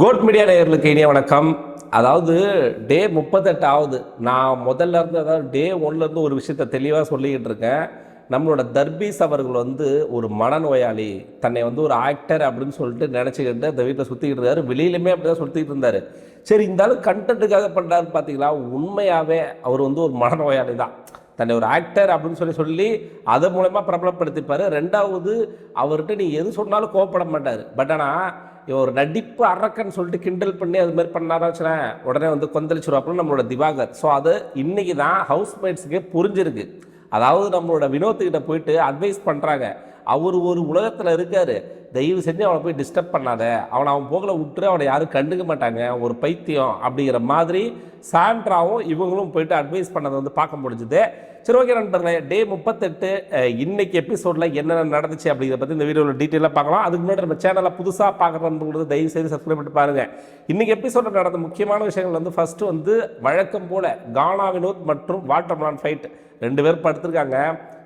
Code media நேயர்களுக்கு இனிய வணக்கம். அதாவது டே முப்பத்தெட்டு ஆகுது. நான் முதல்ல இருந்து அதாவது டே ஒன்லேருந்து ஒரு விஷயத்த தெளிவாக சொல்லிக்கிட்டு இருக்கேன். நம்மளோட தர்பீஸ் அவர்கள் வந்து ஒரு மனநோயாளி. தன்னை வந்து ஒரு ஆக்டர் அப்படின்னு சொல்லிட்டு நினச்சிக்கிட்டு அந்த வீட்டில் சுற்றிக்கிட்டு இருந்தார் வெளியிலுமே அப்படி தான் சுற்றிக்கிட்டு இருந்தார். சரி இந்த அளவு கண்டென்ட்டுக்காக பண்ணுறாரு பார்த்தீங்களா உண்மையாகவே அவர் வந்து ஒரு மனநோயாளி தான். தன்னை ஒரு ஆக்டர் அப்படின்னு சொல்லி சொல்லி அது மூலமா பிரபலப்படுத்திப்பார். ரெண்டாவது அவர்கிட்ட நீ எது சொன்னாலும் கோவப்பட மாட்டார். பட் ஆனால் ஒரு நடிப்பு அரக்கன்னு சொல்லிட்டு கிண்டல் பண்ணி அது மாதிரி பண்ணாரா வச்சுனேன் உடனே வந்து கொந்தளிச்சிருவாப்புல நம்மளோட திவாகர். ஸோ அது இன்னைக்கு தான் ஹவுஸ் மேட்ஸுக்கே புரிஞ்சிருக்கு. அதாவது நம்மளோட வினோத்துக்கிட்ட போயிட்டு அட்வைஸ் பண்ணுறாங்க அவர் ஒரு உலகத்தில் இருக்கார். தயவு செஞ்சு அவனை போய் டிஸ்டர்ப் பண்ணாத. அவனை அவன் போகல விட்டுரு. அவனை யாரும் கண்டுக்க மாட்டாங்க. ஒரு பைத்தியம் அப்படிங்கிற மாதிரி சாண்ட்ராவும் இவங்களும் போயிட்டு அட்வைஸ் பண்ணதை வந்து பார்க்க முடிஞ்சுது. சரி ஓகே நண்பர்களே டே முப்பத்தெட்டு இன்னைக்கு எபிசோடில் என்னென்ன நடந்துச்சு அப்படிங்கிறத பற்றி இந்த வீடியோவில் டீட்டெயிலாக பார்க்கலாம். அதுக்கு முன்னாடி நம்ம சேனலை புதுசாக பார்க்குற நண்பர்களுக்கு தயவு செய்து சப்ஸ்கிரைப் பண்ணிட்டு பாருங்கள் இன்னைக்கு எபிசோடில் நடந்த முக்கியமான விஷயங்கள் வந்து ஃபஸ்ட்டு வந்து வழக்கம் போல் கானா வினோத் மற்றும் வாட்டர் மலான் ஃபைட் ரெண்டு பேர் படுத்திருக்காங்க.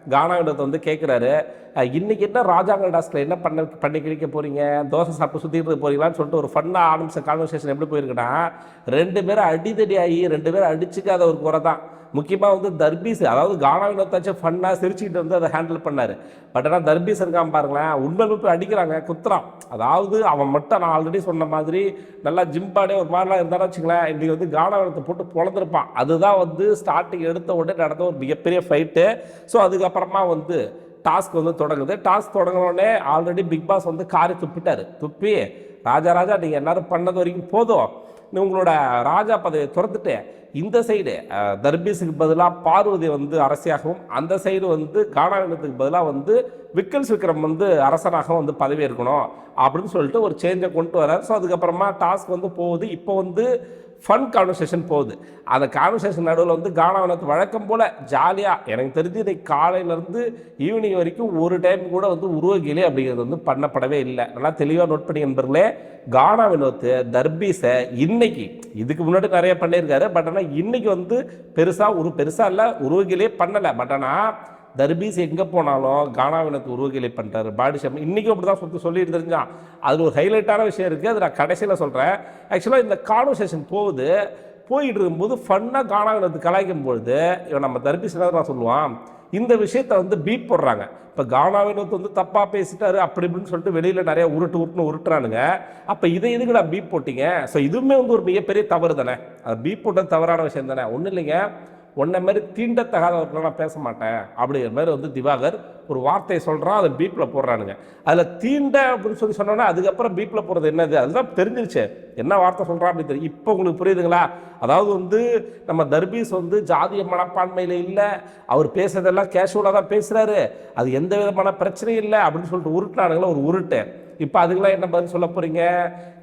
கானாகிட்ட வந்து கேட்குறாரு இன்னைக்கு என்ன ராஜாங்க டாஸ்கில் என்ன பண்ண பண்ணி கிழிக்க போகிறீங்க தோசை சாப்பிட்டு சுற்றிட்டு இருக்க சொல்லிட்டு ஒரு ஃபன்னாக ஆரம்பிச்ச கான்வர்சேஷன் எப்படி போயிருக்குன்னா ரெண்டு பேரும் அடிதடி ஆகி ரெண்டு பேரும் அடிச்சுக்காத ஒரு குறை தான் முக்கியமாக வந்து தர்பீஸ் அதாவது கானா வினோத்தாச்சும் ஃபன்னாக சிரிச்சுக்கிட்டு வந்து அதை ஹேண்டில் பண்ணார். பட் ஆனால் தர்பீஸ் இருக்கான் பாருங்களேன் உண்மை போய் அடிக்கிறாங்க குத்துறான். அதாவது அவன் மட்டும் நான் ஆல்ரெடி சொன்ன மாதிரி நல்லா ஜிம்பாடே ஒரு மாதிரிலாம் இருந்தாலும் வச்சுங்களேன் இன்றைக்கி வந்து கானா வினத்தை போட்டு பொழந்திருப்பான். அதுதான் வந்து ஸ்டார்டிங் எடுத்த உடனே நடந்த ஒரு மிகப்பெரிய ஃபைட்டு ஸோ அதுக்கப்புறமா வந்து டாஸ்க் வந்து தொடங்குது. டாஸ்க் தொடங்கினோடனே ஆல்ரெடி பிக் பாஸ் வந்து காரி துப்பிட்டார். துப்பி ராஜா ராஜா நீங்கள் எல்லாரும் பண்ணது வரைக்கும் போதும். உங்களோட ராஜா பதவியை துறந்துட்டேன். இந்த சைடு தர்பீஸுக்கு பதிலாக பார்வதி வந்து அரசியாகவும் அந்த சைடு வந்து கானாவினத்துக்கு பதிலாக வந்து விக்கல் விக்ரம் வந்து அரசனாகவும் வந்து பதவி இருக்கணும் அப்படின்னு சொல்லிட்டு ஒரு சேஞ்சை கொண்டு வரார். ஸோ அதுக்கப்புறமா டாஸ்க் வந்து போகுது. இப்போ வந்து ஃபன் கான்வர்சேஷன் போகுது. அந்த கான்வர்சேஷன் நடுவில் வந்து கானாவனத்து வழக்கம் போல் ஜாலியாக எனக்கு தெரிஞ்சு இதை காலையிலேருந்து ஈவினிங் வரைக்கும் ஒரு டைம் கூட வந்து உருவகிலே அப்படிங்கிறது வந்து பண்ணப்படவே இல்லை. நல்லா தெளிவாக நோட் பண்ணி நண்பர்களே கானா வினோத்து தர்பீஸை இன்னைக்கு இதுக்கு முன்னாடி நிறைய பண்ணியிருக்காரு பட் ஆனால் இன்னைக்கு வந்து பெருசாக ஒரு பெருசாக இல்லை உருவகிலே பண்ணலை. பட் ஆனால் தர்பீஸ் எங்கே போனாலும் கானாவினத்து உருவகிலை பண்ணுறாரு பாடிஷம் இன்றைக்கும் அப்படி தான் சொல்லி சொல்லிட்டு தெரிஞ்சான் அதில் ஒரு ஹைலைட்டான விஷயம் இருக்குது அது நான் கடைசியில் சொல்கிறேன் ஆக்சுவலாக இந்த கான்வர்சேஷன் போகுது. போயிட்டு இருக்கும்போது ஃபன்னாக கானாவினத்து கலாய்க்கும் பொழுது இவன் நம்ம தர்பீஸ் நான் சொல்லுவான்? இந்த விஷயத்தை வந்து பீட் போடுறாங்க. இப்போ கானாவினத்து வந்து தப்பாக பேசிட்டாரு அப்படி இப்படின்னு சொல்லிட்டு வெளியில் நிறைய உருட்டு உருட்டுன்னு உருட்டுறானுங்க. அப்போ இதை எதுக்கு நான் பீப் போட்டிங்க? ஸோ இதுவுமே வந்து ஒரு மிகப்பெரிய தவறு தானே. அது பீப் போட்டது தவறான விஷயம் தானே. ஒன்றும் இல்லைங்க. உன்னை மாதிரி தீண்டத்தகாதவர்கள் நான் பேச மாட்டேன் அப்படிங்கிற மாதிரி வந்து திவாகர் ஒரு வார்த்தையை சொல்கிறான் அதை பீப்பில் போடுறானுங்க. அதில் தீண்ட அப்படின்னு சொல்லி சொன்னோன்னா அதுக்கப்புறம் பீப்பில் போடுறது என்னது? அதுதான் தெரிஞ்சிருச்சு. என்ன வார்த்தை சொல்கிறான் அப்படின்னு தெரியும் இப்போ உங்களுக்கு புரியுதுங்களா? அதாவது வந்து நம்ம தர்பீஸ் வந்து ஜாதிய மனப்பான்மையில் இல்லை அவர் பேசுறதெல்லாம் கேஷுவலாக தான் பேசுகிறாரு அது எந்த விதமான பிரச்சனையும் இல்லை அப்படின்னு சொல்லிட்டு உருட்டினானுங்களா ஒரு உருட்டு. இப்போ அதுக்கெல்லாம் என்ன பதில் சொல்ல போறீங்க?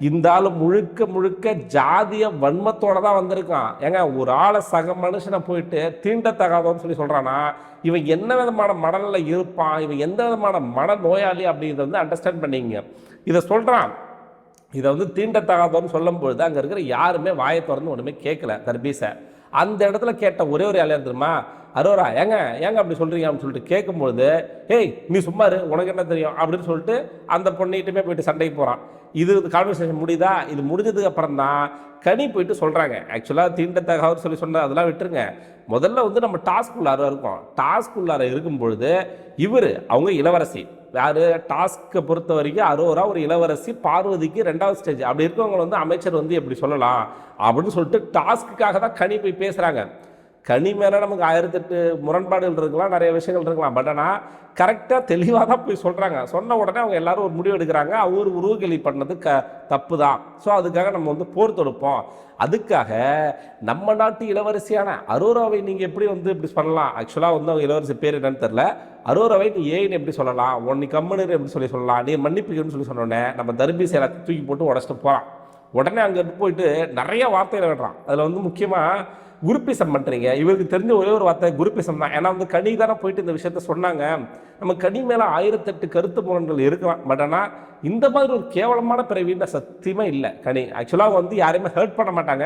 இந்த ஆள் முழுக்க முழுக்க ஜாதிய வன்மத்தோட தான் வந்திருக்கான். ஏங்க ஒரு ஆளை சக மனுஷனை போயிட்டு தீண்டத்தகாதோன்னு சொல்லி சொல்றானா? இவன் என்ன விதமான மனநிலை இருப்பான்? இவன் எந்த விதமான மன நோயாளி அப்படிங்கிறத வந்து அண்டர்ஸ்டாண்ட் பண்ணிங்க. இதை சொல்றான். இதை வந்து தீண்டத்தகாதோன்னு சொல்லும் பொழுது அங்கே இருக்கிற யாருமே வாயை திறந்து ஒன்றுமே கேட்கல தர்பீஸை அந்த இடத்துல கேட்ட ஒரே ஒரு ஆள் யார் தெரியுமா? அரோரா ஏங்க ஏங்க அப்படி சொல்கிறீங்க அப்படின்னு சொல்லிட்டு கேட்கும்பொழுது ஏய் நீ சும்மாரு உனக்கு என்ன தெரியும்? அப்படின்னு சொல்லிட்டு அந்த பொண்ணிட்டுமே போயிட்டு சண்டைக்கு போகிறான் இது கான்வர்சேஷன் முடியுதா? இது முடிஞ்சதுக்கு அப்புறம் தான் கனி போயிட்டு சொல்கிறாங்க ஆக்சுவலாக தீண்டத்தகாவர் சொல்லி சொன்ன அதெல்லாம் விட்டுருங்க. முதல்ல வந்து நம்ம டாஸ்க் உள்ளார இருக்கோம். டாஸ்க் உள்ளார இருக்கும் பொழுது இவர் அவங்க இளவரசி. யார்? டாஸ்க்கை பொறுத்த வரைக்கும் அரோரா ஒரு இளவரசி பார்வதிக்கு ரெண்டாவது ஸ்டேஜ் அப்படி இருக்கவங்க வந்து அமைச்சர் வந்து எப்படி சொல்லலாம்? அப்படின்னு சொல்லிட்டு டாஸ்க்குக்காக தான் கனி போய் பேசுகிறாங்க கனி மேலே நமக்கு ஆயிரத்தெட்டு முரண்பாடுகள் இருக்கலாம் நிறைய விஷயங்கள் இருக்கலாம். பட் ஆனால் கரெக்டாக தெளிவாக தான் போய் சொல்கிறாங்க சொன்ன உடனே அவங்க எல்லாரும் ஒரு முடிவு எடுக்கிறாங்க. அவர் உருவகேலி பண்ணது க தப்பு தான் ஸோ அதுக்காக நம்ம வந்து போர் தொடுப்போம். அதுக்காக நம்ம நாட்டு இளவரசியான அரோராவை நீங்கள் எப்படி வந்து இப்படி பண்ணலாம் ஆக்சுவலாக வந்து அவங்க இளவரசி பேர் என்னன்னு தெரில அரோராவை நீ ஏன்னு எப்படி சொல்லலாம்? உன் நீ கம்மனு எப்படி சொல்லி சொல்லலாம்? நீ மன்னிப்புன்னு சொல்லி சொன்னோடனே நம்ம தர்பீஸ் எல்லாத்தையும் தூக்கி போட்டு உடச்சிட்டு போகிறான் உடனே அங்கே போயிட்டு நிறைய வார்த்தைகளை விடுறான். அதில் வந்து முக்கியமாக குருப்பிசம் பண்ணுறீங்க இவருக்கு தெரிஞ்ச ஒரே ஒரு வார்த்தை குருப்பிசம் தான். ஏன்னா வந்து கனி தானே போயிட்டு இந்த விஷயத்த சொன்னாங்க. நம்ம கனி மேலே ஆயிரத்தெட்டு கருத்து முரண்கள் இருக்கலாம். பட் ஆனால் இந்த மாதிரி ஒரு கேவலமான பிறவின்ற சத்தியமாக இல்லை கனி. ஆக்சுவலாக வந்து யாரையுமே ஹர்ட் பண்ண மாட்டாங்க.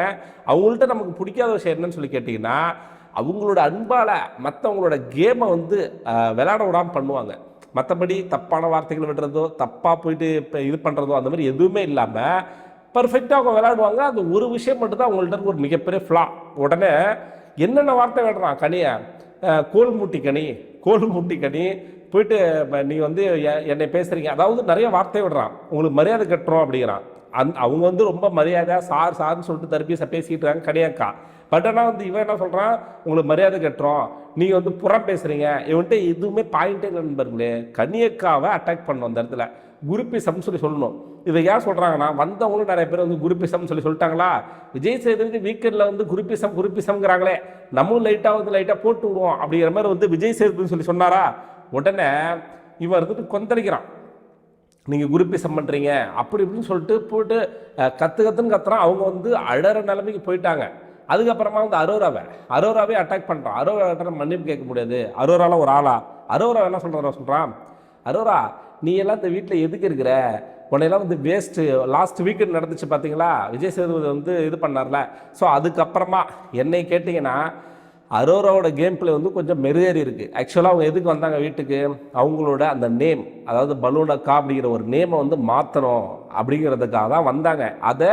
அவங்கள்ட்ட நமக்கு பிடிக்காத விஷயம் என்னன்னு சொல்லி கேட்டிங்கன்னா அவங்களோட அன்பால் மற்றவங்களோட கேமை வந்து விளையாட விடாமல் பண்ணுவாங்க. மற்றபடி தப்பான வார்த்தைகள் விடுறதோ தப்பாக போயிட்டு இப்போ இது பண்ணுறதோ அந்த மாதிரி எதுவுமே இல்லாமல் பர்ஃபெக்டாக அவங்க விளையாடுவாங்க. அந்த ஒரு விஷயம் மட்டும்தான் அவங்கள்ட்ட இருக்க ஒரு மிகப்பெரிய ஃப்ளா உடனே என்னென்ன வார்த்தை விடுறான் கனியை? கோல் மூட்டி கனி கோல் மூட்டி கனி. போயிட்டு நீ வந்து என்னை பேசுகிறீங்க அதாவது நிறைய வார்த்தை விடுறான். உங்களுக்கு மரியாதை கட்டுறோம் அப்படிங்கிறான். அந் அவங்க வந்து ரொம்ப மரியாதையாக சார் சார்னு சொல்லிட்டு தர்பீஸை பேசிக்கிட்டு இருக்காங்க கனியாக்கா பட் ஆனால் வந்து இவன் என்ன சொல்கிறான் உங்களுக்கு மரியாதை கட்டுறோம். நீங்கள் வந்து புறம் பேசுகிறீங்க இவன்ட்டு எதுவுமே பாயிண்டே நண்பர்களே. கனியக்காவை அட்டாக் பண்ணணும் அந்த இடத்துல. குருப்பிசம்னு சொல்லி சொல்லணும். இதை ஏன் சொல்கிறாங்கன்னா வந்தவங்களும் நிறைய பேர் வந்து குருப்பிசம்னு சொல்லி சொல்லிட்டாங்களா? விஜய் சேதுபதி வீக்கெண்டில் வந்து குருப்பிசம் குருப்பிசம்ங்கிறாங்களே நம்மளும் லைட்டாக வந்து லைட்டாக போட்டு விடுவோம் அப்படிங்கிற மாதிரி வந்து விஜய் சேதுபதி சொல்லி சொன்னாரா? உடனே இவன் இருந்துட்டு கொந்தளிக்கிறான். நீங்கள் குருப்பிசம் பண்ணுறீங்க அப்படி இப்படின்னு சொல்லிட்டு போட்டு கற்று கற்றுன்னு கத்துறான். அவங்க வந்து அழற நிலைமைக்கு போயிட்டாங்க. அதுக்கப்புறமா வந்து அரோராவை அரோராவே அட்டாக் பண்ணுறான் அரோரா மன்னிப்பு கேட்க முடியாது. அரோராலாம் ஒரு ஆளா? அரோரா என்ன சொல்கிறாரா சொல்கிறான் அரோரா நீ எல்லாம் இந்த வீட்டில் எதுக்கு இருக்கிற? உன்னையெல்லாம் வந்து வேஸ்ட்டு லாஸ்ட் வீக்கெண்ட் நடந்துச்சு பார்த்தீங்களா விஜய் சேதுபதி வந்து இது பண்ணார்ல. ஸோ அதுக்கப்புறமா என்னை கேட்டிங்கன்னா அரோராவோட கேம் பிளே வந்து கொஞ்சம் மெருகேறி இருக்குது ஆக்சுவலாக அவங்க எதுக்கு வந்தாங்க வீட்டுக்கு? அவங்களோட அந்த நேம் அதாவது பலூனக்கா அப்படிங்கிற ஒரு நேமை வந்து மாற்றணும் அப்படிங்கிறதுக்காக தான் வந்தாங்க. அதை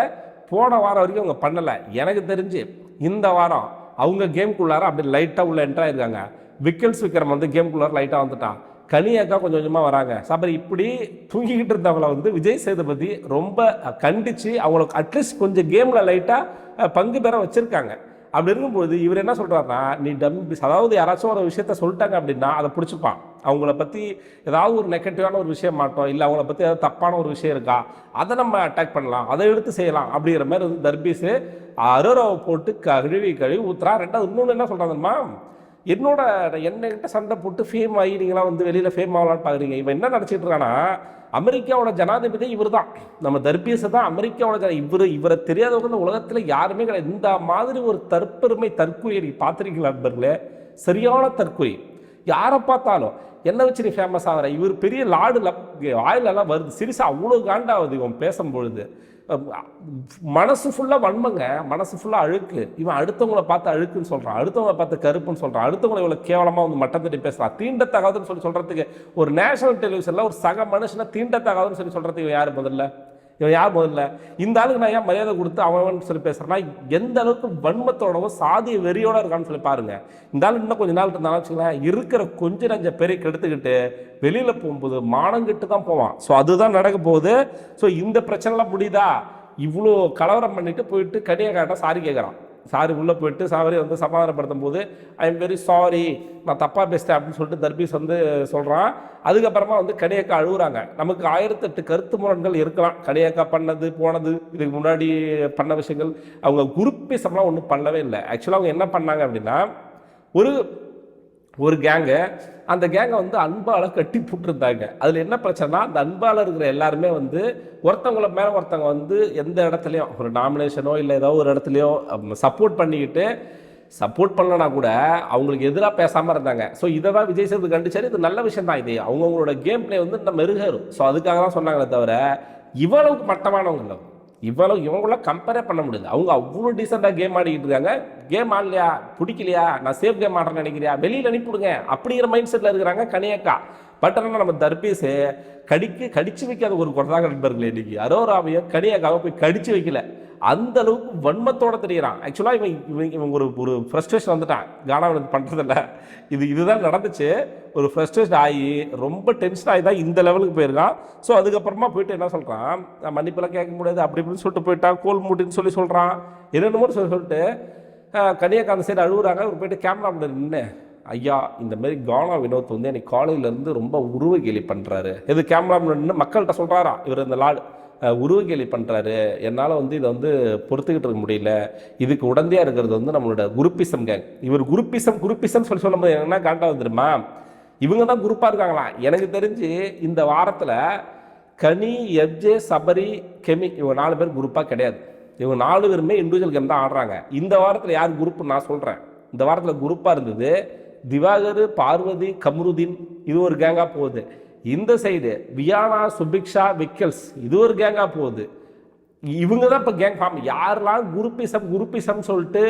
போன வாரம் வரைக்கும் அவங்க பண்ணலை. எனக்கு தெரிஞ்சு இந்த வாரம் அவங்க கேம்குள்ளார அப்படி லைட்டாக உள்ள என்ட்ராயிருக்காங்க விக்கல்ஸ் விக்ரம் வந்து கேம்குள்ளார லைட்டாக வந்துட்டான். கனியாக்கா கொஞ்சம் கொஞ்சமாக வராங்க. சபரி இப்படி தூங்கிக்கிட்டு இருந்தவங்கள வந்து விஜய் சேதுபதி ரொம்ப கண்டித்து அவங்களுக்கு அட்லீஸ்ட் கொஞ்சம் கேமில் லைட்டாக பங்கு பெற வச்சுருக்காங்க. அப்படி இருக்கும்போது இவர் என்ன சொல்றாருன்னா நீ டம்பி அதாவது யாராச்சும் ஒரு விஷயத்த சொல்லிட்டாங்க அப்படின்னா அதை பிடிச்சிப்பான். அவங்கள பற்றி ஏதாவது ஒரு நெகட்டிவான ஒரு விஷயம் மாட்டோம். இல்லை அவங்கள பற்றி ஏதாவது தப்பான ஒரு விஷயம் இருக்கா? அதை நம்ம அட்டாக் பண்ணலாம். அதை எடுத்து செய்யலாம். அப்படிங்கிற மாதிரி வந்து தர்பீஸு அரோராவை போட்டு கழுவி கழுவி ஊற்றுறா ரெண்டாவது இன்னொன்று என்ன சொல்கிறாங்கம்மா என்னோட என்னகிட்ட சண்டை போட்டு ஃபேம் ஆகி நீங்களாம் வந்து வெளியில் ஃபேம் ஆகலான்னு பார்க்குறீங்க இவன் என்ன நினச்சிட்டு இருக்கானா அமெரிக்காவோட ஜனாதிபதி இவர் தான் நம்ம தர்பீஸை தான் அமெரிக்காவோட ஜன இவர் இவரை தெரியாதவங்க இந்த உலகத்தில் யாருமே கிடையாது. இந்த மாதிரி ஒரு தற்பெருமை தற்கொலை நீங்கள் பார்த்துருக்கீங்களா நண்பர்களே? சரியான தற்கொலை. யாரை பார்த்தாலும் என்ன வச்சு நீ ஃபேமஸ் ஆகிற? இவர் பெரிய லாடு வாயிலெல்லாம் வருது. சிரிசா அவ்வளோ காண்டாகுது இவன் பேசும்பொழுது. மனசு ஃபுல்லாக வன்மங்க மனசு ஃபுல்லாக அழுக்கு. இவன் அடுத்தவங்கள பார்த்து அழுக்குன்னு சொல்கிறான் அடுத்தவங்கள பார்த்து கருப்புன்னு சொல்கிறான் அடுத்தவங்களை இவ்வளோ கேவலமாக வந்து மட்டம் தட்டி பேசுகிறான் தீண்டத்தகாதுன்னு சொல்லி சொல்கிறதுக்கு ஒரு நேஷனல் டெலிவிஷனில் ஒரு சக மனுஷனை தீண்டத்தகாதுன்னு சொல்லி சொல்கிறதுக்கு யார் முதல்ல? இவன் யார் முதல்ல? இந்த ஆளுக்கு நான் ஏன் மரியாதை கொடுத்து அவன் சொல்லி பேசுகிறேன்னா எந்த அளவுக்கு வன்மத்தோடவும் சாதிய வெறியோட இருக்கான்னு சொல்லி பாருங்க. இந்த ஆள் இன்னும் கொஞ்ச நாள் இருந்தாலும் வச்சுக்கலாம் இருக்கிற கொஞ்ச நஞ்ச பேரை கெடுத்துக்கிட்டு வெளியில் போகும்போது மானங்கிட்டு தான் போவான். ஸோ அதுதான் நடக்க போகுது. ஸோ இந்த பிரச்சனைலாம் முடியுதா? இவ்வளோ கலவரம் பண்ணிட்டு போயிட்டு கனியக்காட்ட சாரி கேட்குறான் சாரி உள்ளே போயிட்டு சாரி வந்து சமாதானப்படுத்தும் போது ஐ எம் வெரி சாரி நான் தப்பாக பேசிட்டேன் அப்படின்னு சொல்லிட்டு தர்பீஸ் வந்து சொல்கிறான் அதுக்கப்புறமா வந்து கனியக்கா அழுகுறாங்க நமக்கு ஆயிரத்தெட்டு கருத்து முரண்கள் இருக்கலாம். கனியக்கா பண்ணது போனது இதுக்கு முன்னாடி பண்ண விஷயங்கள். அவங்க குரூப்பிசம்லாம் ஒன்றும் பண்ணவே இல்லை. ஆக்சுவலாக அவங்க என்ன பண்ணாங்க அப்படின்னா ஒரு ஒரு கேங்கு அந்த கேங்கை வந்து அன்பால் கட்டி போட்டிருந்தாங்க. அதில் என்ன பிரச்சனைனா அந்த அன்பால் இருக்கிற எல்லாருமே வந்து ஒருத்தவங்கள மேலே ஒருத்தவங்க வந்து எந்த இடத்துலையும் ஒரு நாமினேஷனோ இல்லை ஏதோ ஒரு இடத்துலையோ சப்போர்ட் பண்ணிக்கிட்டு சப்போர்ட் பண்ணலனா கூட அவங்களுக்கு எதிராக பேசாமல் இருந்தாங்க. ஸோ இதை தான் விஜய் சேது கண்டிச்சாரு. இது நல்ல விஷயம் தான் இது. அவங்கவுங்களோட கேம் பிளே வந்து இந்த மெருகேறும். ஸோ அதுக்காக தான் சொன்னாங்களே தவிர இவ்வளவுக்கு மட்டமானவங்க இல்லை. இவ்வளவு இவங்களாம் கம்பேரே பண்ண முடியாது. அவங்க அவ்வளோ டீசெண்டாக கேம் ஆடிக்கிட்டு இருக்காங்க. கேம் ஆடலையா? பிடிக்கலையா? நான் சேஃப் கேம் ஆடுறேன்னு நினைக்கிறியா? வெளியில் அனுப்பிவிடுங்க. அப்படிங்கிற மைண்ட் செட்டில் இருக்கிறாங்க கனியக்கா பட் ஆனால் நம்ம தர்பீஸு கடிக்க கடிச்சு வைக்காத ஒரு குறதாக நண்பர்களே இன்னைக்கு. அரோராவையும் கனியக்காவை போய் கடிச்சு வைக்கல. அந்த அளவுக்கு வன்மத்தோட தெரிகிறான் ஆக்சுவலாக இவன் இவன் இவன் ஒரு ஒரு ஃப்ரஸ்ட்ரேஷன் வந்துட்டான். கானாவில் பண்ணுறதில்ல இது இதுதான் நடந்துச்சு. ஒரு ஃப்ரஸ்ட்ரேஷன் ஆகி ரொம்ப டென்ஷன் ஆகி தான் இந்த லெவலுக்கு போயிருக்கான். ஸோ அதுக்கப்புறமா போயிட்டு என்ன சொல்கிறான் மன்னிப்பெல்லாம் கேட்க முடியாது அப்படி இப்படின்னு சொல்லிட்டு போயிட்டான். கோல் மூட்டின்னு சொல்லி சொல்கிறான் என்னென்னமோ சொல்லி சொல்லிட்டு கனியாக்காந்த அந்த சைடு அழுகுறாங்க அவர் போயிட்டு கேமரா முன்னாடி நின்று ஐயா இந்த மாதிரி கானா வினோத் வந்து எனக்கு காலையிலேருந்து ரொம்ப உருவ கேலி பண்ணுறாரு இது கேமரா மக்கள்கிட்ட சொல்கிறாரா இவர் இந்த லாடு உருவகேலி உருவ கேலி பண்ணுறாரு என்னால் வந்து இதை வந்து பொறுத்துக்கிட்டு இருக்க முடியல. இதுக்கு உடந்தையாக இருக்கிறது வந்து நம்மளோட குருப்பிசம் கேங் இவர் குருப்பிசம் குருப்பிசம் சொல்லி சொல்லும்போது என்ன காண்டா வந்துருமா? இவங்க தான் குரூப்பாக இருக்காங்களாம் எனக்கு தெரிஞ்சு இந்த வாரத்தில் கனி எஃப்ஜே சபரி கெமி இவங்க நாலு பேர் குரூப்பாக கிடையாது. இவங்க நாலு பேருமே இண்டிவிஜுவல் கேம் தான் ஆடுறாங்க. இந்த வாரத்தில் யார் குரூப் நான் சொல்கிறேன் இந்த வாரத்தில் குரூப்பாக இருந்தது திவாகர் பார்வதி கம்ருதீன் இது ஒரு கேங்காக போகுது. இந்த சைடு வியானா சுபிக்ஷா விக்கல்ஸ் இது ஒரு கேங்காக போகுது. இவங்க தான் இப்போ கேங் ஃபார்ம் யாரெல்லாம் குருப்பிசம் குருப்பிசம் சொல்லிட்டு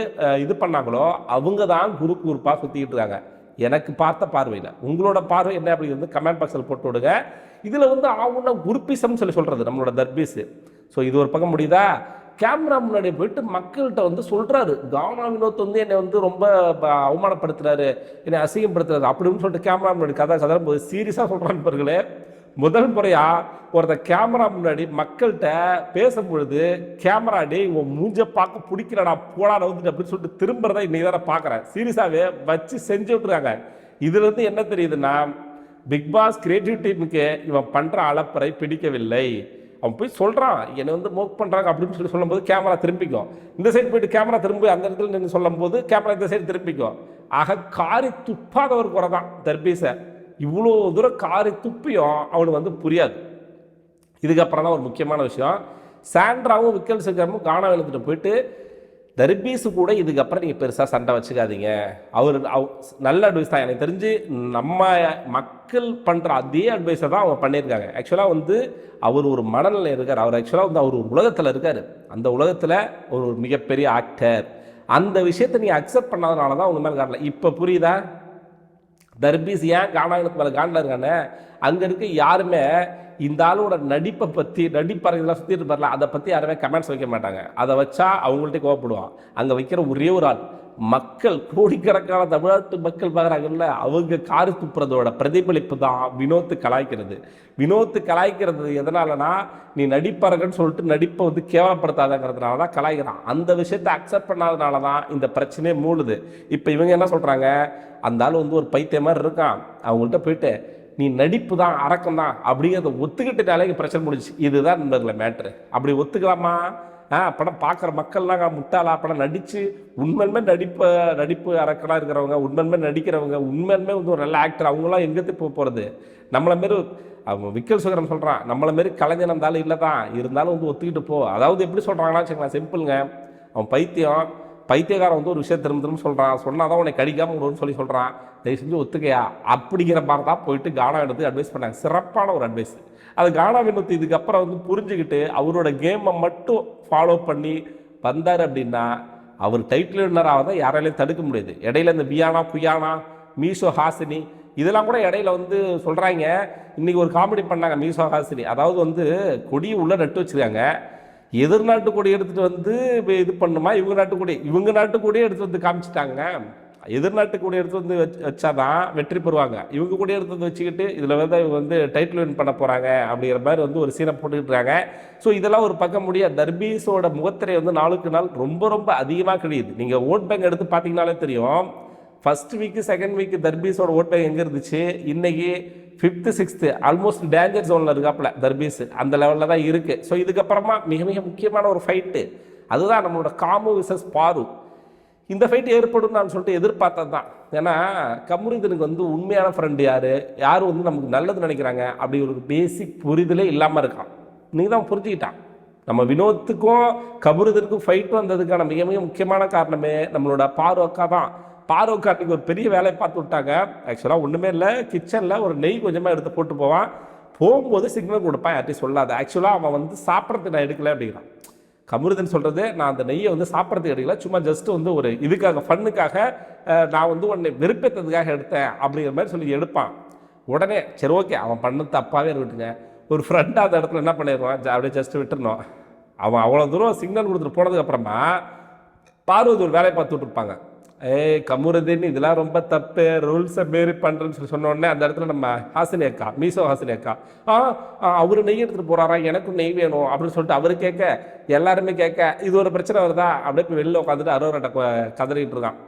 இது பண்ணாங்களோ அவங்க தான் குரூப் குரூப்பாக சுற்றிக்கிட்டு இருக்காங்க. எனக்கு பார்த்த பார்வையில். உங்களோட பார்வை என்ன அப்படிங்கிறது கமெண்ட் பாக்ஸில் போட்டு விடுங்க. இதில் வந்து ஆவுன்னா குருப்பிசம் சொல்லி சொல்கிறது நம்மளோட தர்பீஸு. ஸோ இது ஒரு பக்கம் முடியுதா? கேமரா முன்னாடி போயிட்டு மக்கள்கிட்ட வந்து சொல்கிறாரு கவனா வினோத் வந்து என்னை வந்து ரொம்ப ப- அவமானப்படுத்துறாரு. என்னை அசிங்கப்படுத்துறாரு அப்படின்னு சொல்லிட்டு கேமரா முன்னாடி கதை கதை போது சீரியஸாக சொல்கிறான் பாருங்களே முதல் முறையாக ஒருத்தர் கேமரா முன்னாடி மக்கள்கிட்ட பேசும்பொழுது கேமரா டே உன் மூஞ்ச பார்க்க பிடிக்கிறடா போடா வந்துட்டு அப்படின்னு சொல்லிட்டு திரும்புறத இன்னைக்கு தானே பார்க்குறேன். சீரியஸாகவே வச்சு செஞ்சு விட்டுருக்காங்க. இதுலேருந்து என்ன தெரியுதுன்னா பிக் பாஸ் கிரியேட்டிவ் டீமுக்கு இவன் பண்ணுற அளப்பறை பிடிக்கவில்லை. அவன் போய் சொல்கிறான் என்னை வந்து மோக் பண்ணுறாங்க அப்படின்னு சொல்லி சொல்லும்போது கேமரா திரும்பிக்கும். இந்த சைடு போயிட்டு கேமரா திரும்பி அந்த இடத்துல நின்று சொல்லும்போது கேமரா இந்த சைடு திரும்பிக்கும். ஆக காரி துப்பாத ஒரு குறை தான் தர்பீஸை இவ்வளோ தூரம் காரி துப்பியும் அவனுக்கு வந்து புரியாது. இதுக்கப்புறம் தான் ஒரு முக்கியமான விஷயம். சாண்ட்ராவும் விக்கல் சேகரமும் காணா எழுந்துட்டு போயிட்டு தர்பீஸு கூட இதுக்கப்புறம் நீங்கள் பெருசாக சண்டை வச்சுக்காதீங்க. அவர் அவ் நல்ல அட்வைஸ் தான். எனக்கு தெரிஞ்சு நம்ம மக்கள் பண்ணுற அதே அட்வைஸை தான் அவங்க பண்ணியிருக்காங்க. ஆக்சுவலாக வந்து அவர் ஒரு மனநிலை இருக்கார். அவர் ஆக்சுவலாக வந்து அவர் ஒரு உலகத்தில் இருக்கார். அந்த உலகத்தில் ஒரு மிகப்பெரிய ஆக்டர் அந்த விஷயத்தை நீ அக்செப்ட் பண்ணாதனால தான் உங்கள் மேலே காட்டல இப்போ புரியுதா? தர்பீஸ் ஏன் காணாங்களுக்கு மேலே காண்டில் இருக்கானே? அங்கே இருக்க யாருமே இந்த ஆளோட நடிப்பை பற்றி நடிப்பறையெல்லாம் சுற்றிட்டு இருப்பார்ல அதை பற்றி யாருமே கமெண்ட்ஸ் வைக்க மாட்டாங்க. அதை வச்சா அவங்கள்ட்ட கோவப்படுவான். அங்கே வைக்கிற ஒரே ஒரு ஆள். மக்கள் கோடிக்கணக்கான தமிழ்நாட்டு மக்கள் பார்க்குறாங்கல்ல அவங்க காரு துப்புறதோட பிரதிபலிப்பு தான் வினோத்து கலாய்க்கிறது. வினோத்து கலாய்க்கிறது எதனாலனா நீ நடிப்பறகன்னு சொல்லிட்டு நடிப்பை வந்து கேவலப்படுத்தாதங்கிறதுனால தான் கலாய்க்கிறான். அந்த விஷயத்தை அக்செப்ட் பண்ணாதனால தான் இந்த பிரச்சனையே மூடுது. இப்போ இவங்க என்ன சொல்கிறாங்க அந்த ஆள் வந்து ஒரு பைத்தியம் மாதிரி இருக்கான். அவங்கள்ட்ட போயிட்டு நீ நடிப்பு தான் அரக்கம் தான் அப்படிங்கிறத ஒத்துக்கிட்டுட்டாலே பிரச்சனை முடிஞ்சு இதுதான் நண்பர்கள மேட்ரு அப்படி ஒத்துக்கலாமா? ஆ படம் பார்க்குற மக்கள்லாம் முட்டாளா? படம் நடித்து உண்மையுமே நடிப்பு நடிப்பு அரக்கலாக இருக்கிறவங்க உண்மையுமே நடிக்கிறவங்க உண்மையுமே வந்து ஒரு நல்ல ஆக்டர் அவங்களாம் எங்கேத்து போக போகிறது நம்மளை மாரி அவன் விக்கல் சுகரன் சொல்கிறான் நம்மளை மாரி கலைஞன் இருந்தாலும் இல்லை தான் இருந்தாலும் வந்து ஒத்துக்கிட்டு போ. அதாவது எப்படி சொல்கிறாங்கன்னா வச்சுக்கலாம் சிம்பிளுங்க அவன் பைத்தியம். பைத்தியக்காரன் வந்து ஒரு விஷயம் திரும்ப திரும்ப சொல்கிறான் சொன்னால் தான் உன்னை கடிக்காம விடுன்னு சொல்லி சொல்கிறான் தயவு செஞ்சு ஒத்துக்கையா? அப்படிங்கிற மாதிரி தான் போயிட்டு கானா எடுத்து அட்வைஸ் பண்ணாங்க. சிறப்பான ஒரு அட்வைஸ் அது கானா வினத்து இதுக்கப்புறம் வந்து புரிஞ்சுக்கிட்டு அவரோட கேமை மட்டும் ஃபாலோ பண்ணி வந்தார் அப்படின்னா அவர் டைட்டில் வின்னராக தான் யாராலையும் தடுக்க முடியாது. இடையில இந்த வியானா குயானா மீஷோ ஹாசினி இதெல்லாம் கூட இடையில வந்து சொல்கிறாங்க இன்றைக்கி ஒரு காமெடி பண்ணாங்க மீஷோ ஹாசினி. அதாவது வந்து கொடி உள்ள நட்டு வச்சுருக்காங்க. எதிர்நாட்டு கொடி எடுத்துகிட்டு வந்து இது பண்ணுமா? இவங்க நாட்டு கொடி. இவங்க நாட்டு கொடியே எடுத்து வந்து காமிச்சிட்டாங்க. எதிர்நாட்டு கூட எடுத்து வந்து வச்சு வச்சாதான் வெற்றி பெறுவாங்க. இவங்க கூட எடுத்து வந்து வச்சுக்கிட்டு இதில் வந்து இவங்க வந்து டைட்டில் வின் பண்ண போகிறாங்க அப்படிங்கிற மாதிரி வந்து ஒரு சீனை போட்டுக்கிட்டு இருக்காங்க ஸோ இதெல்லாம் ஒரு பக்கம் முடிய தர்பீஸோட முகத்திரை வந்து நாளுக்கு நாள் ரொம்ப ரொம்ப அதிகமாக கிடையுது நீங்கள் ஓட் பேங்க் எடுத்து பார்த்தீங்கனாலே தெரியும். ஃபஸ்ட் வீக்கு செகண்ட் வீக்கு தர்பீஸோட ஓட் பேங்க் எங்கே இருந்துச்சு? இன்னைக்கு ஃபிஃப்த்து சிக்ஸ்த்து ஆல்மோஸ்ட் டேஞ்சர் ஜோனில் இருக்காப்புல தர்பீஸ் அந்த லெவலில் தான் இருக்குது ஸோ இதுக்கப்புறமா மிக மிக முக்கியமான ஒரு ஃபைட்டு அதுதான் நம்மளோட காமு விசஸ் பாரு. இந்த ஃபைட் ஏற்படும் நான் சொல்லிட்டு எதிர்பார்த்தது தான். ஏன்னா கமுரிதனுக்கு வந்து உண்மையான ஃப்ரெண்டு யார்? யார் வந்து நமக்கு நல்லது நினைக்கிறாங்க? அப்படி ஒரு பேசிக் புரிதலே இல்லாமல் இருக்கான். நீ தான் புரிஞ்சுக்கிட்டான். நம்ம வினோத்துக்கும் கபுருதனுக்கும் ஃபைட் வந்ததுக்கான மிக மிக முக்கியமான காரணமே நம்மளோட பார்வக்கா தான். பாரோக்கு அன்றைக்கி ஒரு பெரிய வேலையை பார்த்து விட்டாங்க. ஆக்சுவலாக ஒன்றுமே இல்லை. கிச்சனில் ஒரு நெய் கொஞ்சமாக எடுத்து போட்டு போவான். போகும்போது சிக்னல் கொடுப்பான். யார்ட்டையும் சொல்லாத. ஆக்சுவலாக அவன் வந்து சாப்பிட்றதுக்கு நான் எடுக்கல அப்படிங்கிறான். கமருதன் சொல்கிறது நான் அந்த நெய்யை வந்து சாப்பிட்றதுக்கு எடுக்கல. சும்மா ஜஸ்ட் வந்து ஒரு இதுக்காக ஃபன்னுக்காக நான் வந்து உன்னை வெறுப்பேற்றதுக்காக எடுத்தேன். அப்படிங்கிற மாதிரி சொல்லி எடுப்பான். உடனே சரி ஓகே அவன் பண்ணது தப்பாகவே இருக்கட்டுங்க. ஒரு ஃப்ரெண்டாக அந்த இடத்துல என்ன பண்ணிடுவான்? ஜ- அப்படியே ஜஸ்ட் விட்டுறணும். அவன் அவ்வளோ தூரம் சிக்னல் கொடுத்துட்டு போனதுக்கப்புறமா பார்வதி ஒரு வேலையை பார்த்துட்டு இருப்பாங்க ஏய் கமுருதீன் இதெல்லாம் ரொம்ப தப்பு. ரூல்ஸை மீறி பண்ணுறேன்னு சொல்லி சொன்ன அந்த இடத்துல நம்ம ஹாசினி அக்கா மீசோ ஹாசினி அக்கா ஆ ஆ, அவரு நெய் எடுத்துகிட்டு போகிறாரா எனக்கும் நெய் வேணும். அப்படின்னு சொல்லிட்டு அவர் கேட்க எல்லாருமே கேட்க இது ஒரு பிரச்சனை வருதா? அப்படியே போய் வெளில உட்காந்துட்டு அரோரட்ட கதறிட்டு இருக்கான்.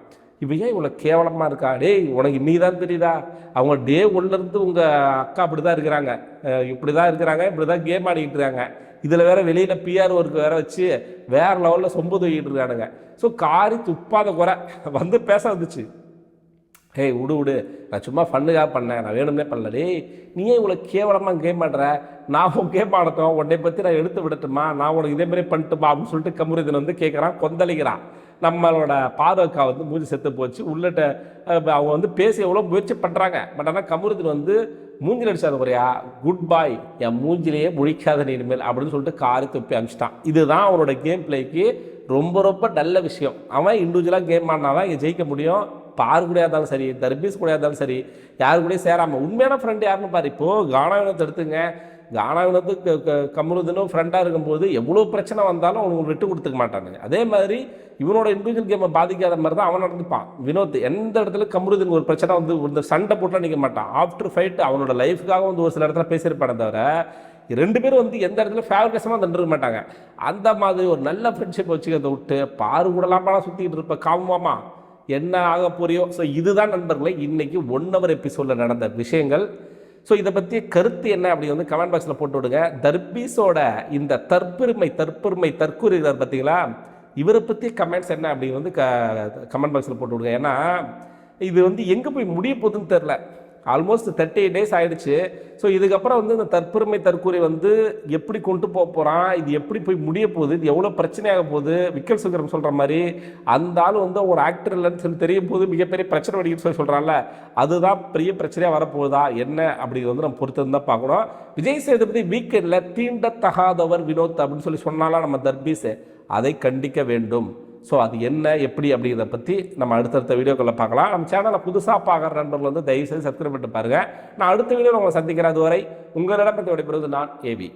இப்போ ஏன் இவ்வளோ கேவலமாக இருக்கா? டேய் உனக்கு நீ தான் தெரியுதா? அவங்க டே இருந்து உங்கள் அக்கா அப்படி தான் இருக்கிறாங்க. இப்படி தான் இருக்கிறாங்க இப்படி தான் கேம் ஆடிக்கிட்டு இருக்காங்க. இதில் வேற வெளியில் பிஆர் ஒர்க் வேற வச்சு வேற லெவலில் சொம்பு தூக்கிட்டு இருக்கானுங்க. ஸோ காரி துப்பாத குறை. வந்து பேச வந்துச்சு. ஏய் விடு விடு நான் சும்மா ஃபண்ணுக்காக பண்ணேன். நான் வேணும்னே பண்ணல. டேய் நீ ஏன் இவ்வளோ கேவலமாக கேம் ஆடுற? நான் உன் கேம் ஆடட்டும். உன்னை பற்றி நான் எடுத்து விடட்டுமா? நான் உனக்கு இதே மாதிரி பண்ணட்டுமா அப்படின்னு சொல்லிட்டு கமுருதன் வந்து கேட்குறான் கொந்தளிக்கிறான். நம்மளோட பாதுகா வந்து மூஞ்சி செத்து போச்சு. உள்ளட்ட அவங்க வந்து பேசி எவ்வளோ முயற்சி பண்ணுறாங்க பட் ஆனால் கமுருதன் வந்து மூஞ்சில் அடிச்சாத குறையா? குட் பாய் என் மூஞ்சிலேயே முழிக்காத நீ இனிமேல் அப்படின்னு சொல்லிட்டு காரி துப்பி அனுப்பிச்சிட்டான் இதுதான் அவனோட கேம் பிளேக்கு ரொம்ப ரொம்ப நல்ல விஷயம். அவன் இண்டிவிஜுவலாக கேம் ஆடினாதான் இங்கே ஜெயிக்க முடியும். பார் கூட இருந்தாலும் சரி தர்பீஸ் கூட இருந்தாலும் சரி யாரு கூடயும் சேராமல் உண்மையான ஃப்ரெண்ட் யாருன்னு பாரு. இப்போ கானாவினத்தை எடுத்துங்க. கானா வினோத்து க- ஃப்ரெண்டாக இருக்கும்போது எவ்வளோ பிரச்சனை வந்தாலும் அவனுக்கு விட்டு கொடுத்துக்க மாட்டானுங்க. அதே மாதிரி இவனோட இண்டிவிஜுவல் கேமை பாதிக்காத மாதிரி தான் அவன் நடந்துப்பான். வினோத் எந்த இடத்துல கமருதனுக்கு ஒரு பிரச்சனை வந்து இந்த சண்டை போட்டால் நிற்க மாட்டான். ஆஃப்டர் ஃபைட் அவனோட லைஃபுக்காக வந்து ஒரு சில இடத்துல பேசியிருப்பானே தவிர ரெண்டு பேரும் வந்து எந்த இடத்துல ஃபேவரேஷமாக தந்துருக்க மாட்டாங்க. அந்த மாதிரி ஒரு நல்ல ஃப்ரெண்ட்ஷிப் வச்சுக்கிறத விட்டு பாரு கூடலாமா சுற்றிக்கிட்டு இருப்ப காமாமா என்ன ஆக போறியோ? ஸோ இதுதான் நண்பர்களே இன்னைக்கு ஒன் ஹவர் எபிசோடில் நடந்த விஷயங்கள். ஸோ இதை பற்றி கருத்து என்ன அப்படி வந்து கமெண்ட் பாக்ஸில் போட்டு விடுங்க. தர்பீஸோட இந்த தற்பெருமை தற்பெருமை தற்கூறுகிறார் பார்த்தீங்களா? இவரை பற்றி கமெண்ட்ஸ் என்ன அப்படி வந்து க கமெண்ட் பாக்ஸில் போட்டு விடுங்க. ஏன்னா இது வந்து எங்கே போய் முடிய போகுதுன்னு தெரில ஆல்மோஸ்ட் தேர்ட்டி டேஸ் ஆயிடுச்சு. ஸோ இதுக்கப்புறம் வந்து இந்த தற்பெருமை தற்கூரை வந்து எப்படி கொண்டு போக போகிறான் இது எப்படி போய் முடிய போகுது இது எவ்வளோ பிரச்சனையாக போகுது விக்கல் சுந்தரம் சொல்கிற மாதிரி அந்த ஆள் வந்து ஒரு ஆக்டர் இல்லைன்னு சொல்லி தெரியும் போது மிகப்பெரிய பிரச்சனை வடிக்குன்னு சொல்லி சொல்கிறான்ல அதுதான் பெரிய பிரச்சனையாக வரப்போகுதா என்ன அப்படிங்கிறது வந்து நம்ம பொறுத்து தான் பார்க்கணும். விஜய் சேதுபதி வீக்கெண்டில் தீண்டத்தகாதவர் வினோத் அப்படின்னு சொல்லி சொன்னாலாம் நம்ம தர்பீஸ் அதை கண்டிக்க வேண்டும். ஸோ அது என்ன எப்படி அப்படிங்கிறத பற்றி நம்ம அடுத்தடுத்த வீடியோக்களில் பார்க்கலாம். நம்ம சேனலை புதுசாக பார்க்குற நண்பர்கள் வந்து தயவுசெய்து சப்ஸ்கிரைப் பண்ணிட்டு பாருங்கள் நான் அடுத்த வீடியோவில் உங்களை சந்திக்கிறேன். அதுவரை உங்களிடம் விடைபெறுவது நான் ஏவி